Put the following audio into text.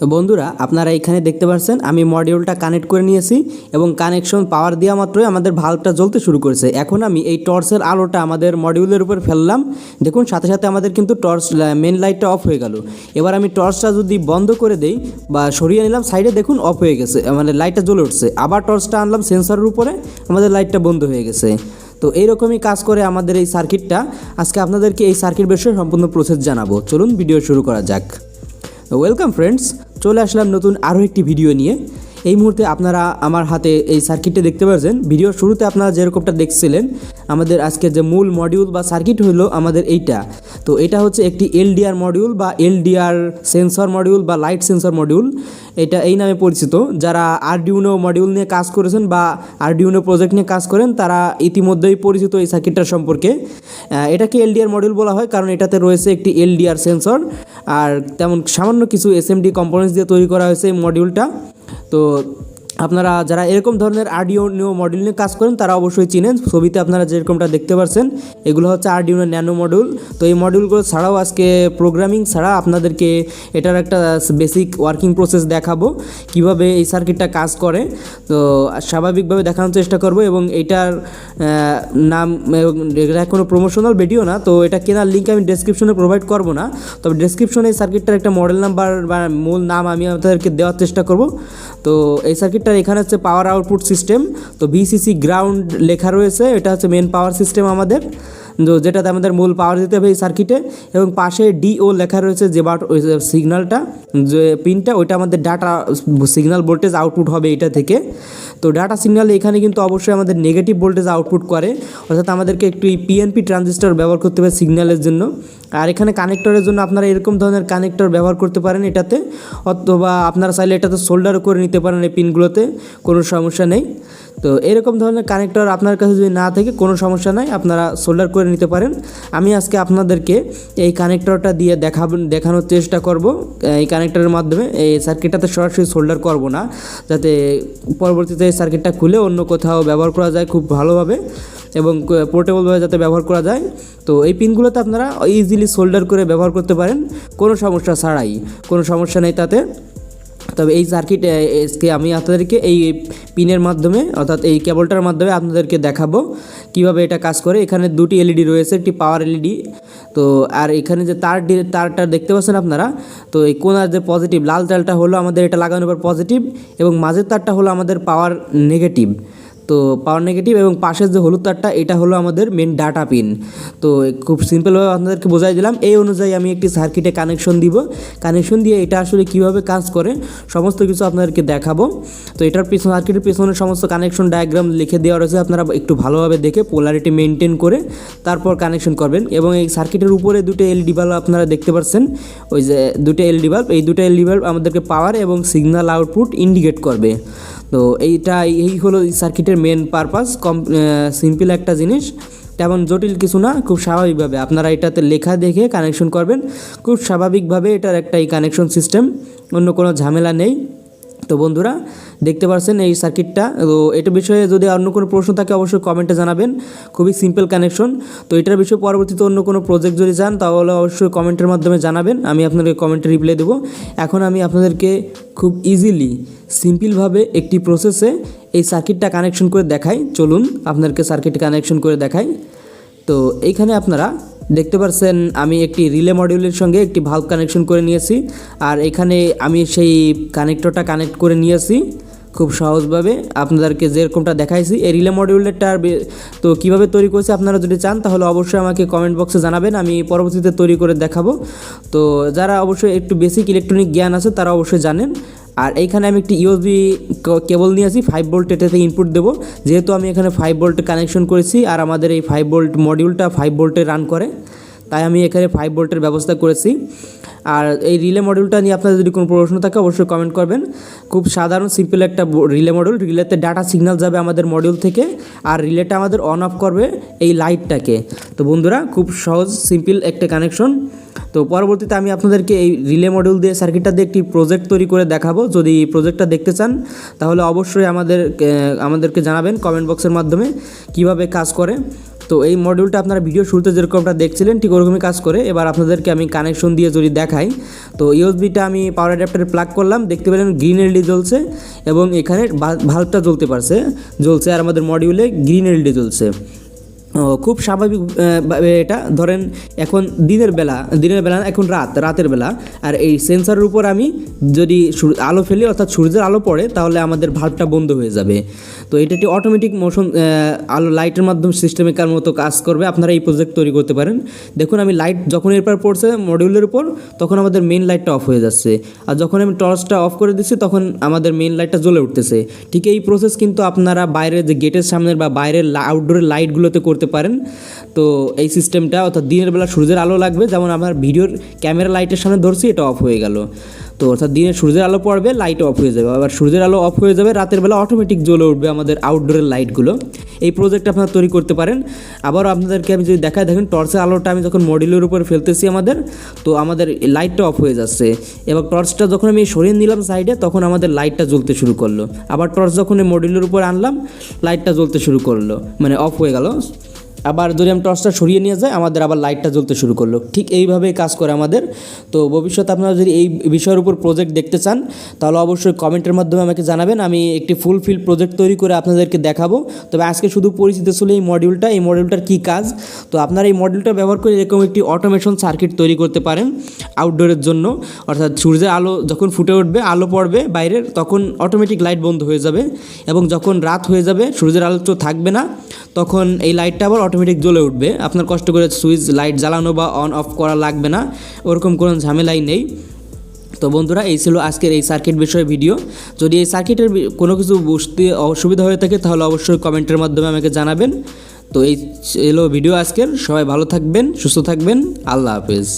তো বন্ধুরা, আপনারা এখানে দেখতে পাচ্ছেন আমি মডিউলটা কানেক্ট করে নিয়েছি এবং কানেকশন পাওয়ার দেওয়া মাত্রই আমাদের ভাল্বটা জ্বলতে শুরু করেছে। এখন আমি এই টর্চের আলোটা আমাদের মডিউলের উপর ফেললাম। দেখুন, সাথে সাথে আমাদের কিন্তু টর্চ মেন লাইটটা অফ হয়ে গেল। এবার আমি টর্চটা যদি বন্ধ করে দেই বা সরিয়ে নিলাম সাইডে দেখুন অফ হয়ে গেছে মানে লাইটটা জ্বলে উঠছে। আবার টর্চটা আনলাম সেন্সরের উপরে, আমাদের লাইটটা বন্ধ হয়ে গেছে। তো এইরকমই কাজ করে আমাদের এই সার্কিটটা আজকে আপনাদেরকে এই সার্কিট বিষয়ে সম্পূর্ণ প্রসেস জানাব। চলুন ভিডিও শুরু করা যাক। ওয়েলকাম ফ্রেন্ডস চলে আসলাম নতুন আরও একটি ভিডিও নিয়ে। এই মুহূর্তে আপনারা আমার হাতে এই সার্কিটটা দেখতে পাচ্ছেন ভিডিওর শুরুতে আপনারা যেরকমটা দেখছিলেন, আমাদের আজকে যে মূল মডিউল বা সার্কিট হলো আমাদের এইটা। তো এটা হচ্ছে একটি এলডিআর মডিউল বা এলডিআর সেন্সর মডিউল বা লাইট সেন্সর মডিউল। এটা এই নামে পরিচিত। যারা আরডিউনো মডিউল নিয়ে কাজ করেছেন বা আরডিউনো প্রজেক্ট নিয়ে কাজ করেন, তারা ইতিমধ্যেই পরিচিত এই সার্কিটটার সম্পর্কে। এটাকে এলডিআর মডিউল বলা হয় কারণ এটাতে রয়েছে একটি এলডিআর সেন্সর। আর তেমন সামান্য কিছু এসএমডি কম্পোনেন্টস দিয়ে তৈরি করা হয়েছে এই মডিউলটা। তো আপনারা যারা এরকম ধরনের আরডিও মডিউল নিয়ে কাজ করেন, তারা অবশ্যই চিনেন। ছবিতে আপনারা যেরকমটা দেখতে পাচ্ছেন এগুলো হচ্ছে আরডিউনো ন্যানো মডিউল তো এই মডিউলগুলো ছাড়াও আজকে প্রোগ্রামিং ছাড়া আপনাদেরকে এটার একটা বেসিক ওয়ার্কিং প্রসেস দেখাবো, কীভাবে এই সার্কিটটা কাজ করে। তো স্বাভাবিকভাবে দেখানোর চেষ্টা করব এবং এটার নাম, এটা কোনো প্রমোশনাল ভিডিও না, তো এটা কেনার লিঙ্ক আমি ডেসক্রিপশনে প্রোভাইড করব না। তবে ডেসক্রিপশনে এই সার্কিটটার একটা মডেল নাম্বার বা মূল নাম আমি আপনাদেরকে দেওয়ার চেষ্টা করব। তো এই সার্কিটটার এখানে হচ্ছে পাওয়ার আউটপুট সিস্টেম তো বিসিসি গ্রাউন্ড লেখা রয়েছে, এটা হচ্ছে মেন পাওয়ার সিস্টেম আমাদের, তো যেটাতে আমাদের মূল পাওয়ার দিতে হবে এই সার্কিটে, এবং পাশে ডিও লেখা রয়েছে যে বাট ওই সিগনালটা যে পিনটা ওইটা আমাদের ডাটা সিগনাল ভোল্টেজ আউটপুট হবে এটা থেকে। তো ডাটা সিগন্যাল এখানে কিন্তু অবশ্যই আমাদের নেগেটিভ ভোল্টেজ আউটপুট করে, অর্থাৎ আমাদেরকে একটু এই পিএনপি ট্রানজিস্টর ব্যবহার করতে হবে সিগন্যালের জন্য। আর এখানে কানেক্টরের জন্য আপনারা এরকম ধরনের কানেক্টর ব্যবহার করতে পারেন এটাতে, অথবা আপনারা চাইলে এটাতে সোল্ডারও করে নিতে পারেন এই পিনগুলোতে কোনো সমস্যা নেই। তো এরকম ধরনের কানেক্টর আপনার কাছে যদি না থাকে, কোনো সমস্যা নাই, আপনারা সোল্ডার করে নিতে পারেন। আমি আজকে আপনাদেরকে এই কানেক্টরটা দিয়ে দেখাবেন দেখানোর চেষ্টা করব, এই কানেক্টরের মাধ্যমে। এই সার্কিটটাতে সরাসরি সোল্ডার করব না, যাতে পরবর্তীতে সার্কিটটা খুলে অন্য কোথাও ব্যবহার করা যায় খুব ভালোভাবে এবং পোর্টেবলভাবে যাতে ব্যবহার করা যায়। তো এই পিনগুলোতে আপনারা ইজিলি সোল্ডার করে ব্যবহার করতে পারেন। কোনো সমস্যা ছাড়াই, কোনো সমস্যা নেই তাতে। তবে এই সার্কিটকে আমি আপনাদেরকে এই পিনের মাধ্যমে, অর্থাৎ এই কেবলটার মাধ্যমে আপনাদেরকে দেখাবো। কীভাবে এটা কাজ করে? এখানে দুটি এলইডি রয়েছে, একটি পাওয়ার এলইডি তো, আর এখানে যে তার তারটা দেখতে পাচ্ছেন আপনারা? তো, এই কোনার যে পজিটিভ লাল তালটা হলো আমাদের এটা লাগানোর পর পজিটিভ এবং মাঝের তারটা হলো আমাদের পাওয়ার নেগেটিভ তো পাওয়ার নেগেটিভ এবং পাশের যে হলুদ তারটা, এটা হলো আমাদের মেন ডাটা পিন তো খুব সিম্পলভাবে আপনাদেরকে বোঝাই দিলাম। এই অনুযায়ী আমি একটি সার্কিটে কানেকশন দিব। কানেকশন দিয়ে এটা আসলে কীভাবে কাজ করে, সমস্ত কিছু আপনাদেরকে দেখাবো। তো এটার পিছনে সার্কিটের পিছনে সমস্ত কানেকশন ডায়াগ্রাম লিখে দেওয়া রয়েছে। আপনারা একটু ভালোভাবে দেখে পোলারিটি মেনটেন করে তারপর কানেকশন করবেন। এবং এই সার্কিটের উপরে দুটো এলইডি বাল্ব আপনারা দেখতে পাচ্ছেন। ওই যে দুটো এলইডি বাল্ব এই দুটো এলইডি বাল্ব আমাদেরকে পাওয়ার এবং সিগন্যাল আউটপুট ইন্ডিকেট করবে। তো এইটা এই হলো এই সার্কিটের মেন পারপাস কম সিম্পল একটা জিনিস, তেমন জটিল কিছু না, খুব স্বাভাবিকভাবে। আপনারা এটাতে লেখা দেখে কানেকশন করবেন। খুব স্বাভাবিকভাবে এটার একটা এই কানেকশন সিস্টেম অন্য কোনো ঝামেলা নেই। তো বন্ধুরা, দেখতে পাচ্ছেন এই সার্কিটটা তো এটা বিষয়ে যদি অন্য কোনো প্রশ্ন থাকে, অবশ্যই কমেন্টে জানাবেন। খুবই সিম্পল কানেকশন তো এটার বিষয়ে পরবর্তীতে অন্য কোনো প্রজেক্ট যদি চান, তাহলে অবশ্যই কমেন্টের মাধ্যমে জানাবেন। আমি আপনাদের কমেন্টে রিপ্লাই দেবো। এখন আমি আপনাদেরকে খুব ইজিলি সিম্পলভাবে একটি প্রসেসে এই সার্কিটটা কানেকশন করে দেখাই। চলুন আপনাদেরকে সার্কিট কানেকশন করে দেখাই। তো এইখানে আপনারা দেখতে পাচ্ছেন আমি একটি রিলে মডিউলের সঙ্গে একটি ভাল্ব কানেকশন করে নিয়েছি। আর এখানে আমি সেই কানেক্টরটা কানেক্ট করে নিয়েছি খুব সহজভাবে। আপনাদেরকে যেরকমটা দেখাইছি, এই রিলে মডিউলেরটার বে- তো কীভাবে তৈরি করেছি আপনারা যদি চান, তাহলে অবশ্যই আমাকে কমেন্ট বক্সে জানাবেন, আমি পরবর্তীতে তৈরি করে দেখাবো। তো যারা অবশ্যই একটু বেসিক ইলেকট্রনিক জ্ঞান আছে, তারা অবশ্যই জানেন। আর এইখানে আমি একটি ইউএসবি কেবল নিয়ে আসি ফাইভ ভোল্ট এটাতে ইনপুট দেবো। যেহেতু আমি এখানে ফাইভ ভোল্ট কানেকশন করেছি, আর আমাদের এই ফাইভ ভোল্ট মডিউলটা ফাইভ ভোল্টে রান করে। তাই আমি এখানে ফাইভ ভোল্টের ব্যবস্থা করেছি। আর এই রিলে মডেলটা নিয়ে আপনাদের যদি কোনো প্রশ্ন থাকে, অবশ্যই কমেন্ট করবেন। খুব সাধারণ সিম্পল একটা রিলে মডেল রিলেতে ডাটা সিগন্যাল যাবে আমাদের মডিউল থেকে, আর রিলেটা আমাদের অন অফ করবে এই লাইটটাকে তো বন্ধুরা, খুব সহজ সিম্পল একটা কানেকশন তো পরবর্তীতে আমি আপনাদেরকে এই রিলে মডিউল দিয়ে সার্কিটটা দিয়ে একটি প্রজেক্ট তৈরি করে দেখাবো। যদি প্রজেক্টটা দেখতে চান, তাহলে অবশ্যই আমাদের আমাদেরকে জানাবেন কমেন্ট বক্সের মাধ্যমে কীভাবে কাজ করে। তো এই মডিউলটা আপনারা ভিডিও শুরুতে যেরকমটা দেখছিলেন, ঠিক ওরকমই কাজ করে। এবার আপনাদেরকে আমি কানেকশন দিয়ে যদি দেখাই, তো ইউএসবিটা আমি পাওয়ার অ্যাডাপ্টারে প্লাগ করলাম, দেখতে পেলেন গ্রিন এলডি জ্বলছে এবং এখানে ভাল্বটা জ্বলতে পারছে। জ্বলছে আর আমাদের মডিউলে গ্রিন এলডি জ্বলছে। খুব স্বাভাবিক ভাবে এটা। ধরেন এখন দিনের বেলা দিনের বেলা এখন রাত, রাতের বেলা। আর এই সেন্সারের উপর আমি যদি আলো ফেলি, অর্থাৎ সূর্যের আলো পড়ে, তাহলে আমাদের ভাল্বটা বন্ধ হয়ে যাবে। তো এটা একটি অটোমেটিক মোশন আলো লাইটের মাধ্যমে সিস্টেমিকার মতো কাজ করবে। আপনারা এই প্রজেক্ট তৈরি করতে পারেন। দেখুন, আমি লাইট যখন এরপর পড়ছে মডিউলের উপর, তখন আমাদের মেন লাইটটা অফ হয়ে যাচ্ছে। আর যখন আমি টর্চটা অফ করে দিচ্ছি, তখন আমাদের মেন লাইটটা জ্বলে উঠতেছে। ঠিক এই প্রসেস কিন্তু আপনারা বাইরের যে গেটের সামনের বা বাইরের আউটডোরের লাইটগুলোতে করতে পারেন। তো এই সিস্টেমটা অর্থাৎ দিনের বেলা সূর্যের আলো লাগবে। যেমন আমার ভিডিওর ক্যামেরা লাইটের সামনে ধরছি, এটা অফ হয়ে গেল। তো অর্থাৎ দিনে সূর্যের আলো পড়বে লাইট অফ হয়ে যাবে। আবার সূর্যের আলো অফ হয়ে যাবে, রাতের বেলা অটোমেটিক জ্বলে উঠবে আমাদের আউটডোরের লাইটগুলো এই প্রজেক্ট আপনারা তৈরি করতে পারেন। আবার আপনাদেরকে আমি যদি দেখায় দেখেন টর্চের আলোটা আমি যখন মডিউলের উপর ফেলতেছি আমাদের, তো আমাদের লাইটটা অফ হয়ে যাচ্ছে। এবং টর্চটা যখন আমি সরিয়ে নিলাম সাইডে তখন আমাদের লাইটটা জ্বলতে শুরু করল। আবার টর্চ যখন এই মডিউলের উপর আনলাম লাইটটা জ্বলতে শুরু করল। মানে অফ হয়ে গেল। আবার যদি আমি টর্চটা সরিয়ে নিয়ে যাই, আমাদের আবার লাইটটা জ্বলতে শুরু করল। ঠিক এইভাবেই কাজ করে আমাদের। তো ভবিষ্যতে আপনারা যদি এই বিষয়ের উপর প্রজেক্ট দেখতে চান, তাহলে অবশ্যই কমেন্টের মাধ্যমে আমাকে জানাবেন। আমি একটি ফুল ফিল প্রজেক্ট তৈরি করে আপনাদেরকে দেখাবো। তবে আজকে শুধু পরিচিত ছিল এই মডিউলটা এই মডিউলটার কী কাজ? তো আপনারা এই মডিউলটা ব্যবহার করে এরকম একটি অটোমেশন সার্কিট তৈরি করতে পারেন আউটডোরের জন্য। অর্থাৎ সূর্যের আলো যখন ফুটে উঠবে, আলো পড়বে বাইরের, তখন অটোমেটিক লাইট বন্ধ হয়ে যাবে। এবং যখন রাত হয়ে যাবে, সূর্যের আলো তো থাকবে না, তখন এই লাইটটা আবার অটোমেটিক জ্বলে উঠবে। আপনার কষ্ট করে সুইচ লাইট জ্বালানো বা অন অফ করা লাগবে না। ওরকম কোনো ঝামেলাই নেই। তো বন্ধুরা, এই ছিল আজকের এই সার্কিট বিষয়ে ভিডিও যদি এই সার্কিটের কোনো কিছু বুঝতে অসুবিধা হয়ে থাকে, তাহলে অবশ্যই কমেন্টের মাধ্যমে আমাকে জানাবেন। তো এই এলো ভিডিও আজকের। সবাই ভালো থাকবেন, সুস্থ থাকবেন। আল্লাহ হাফেজ।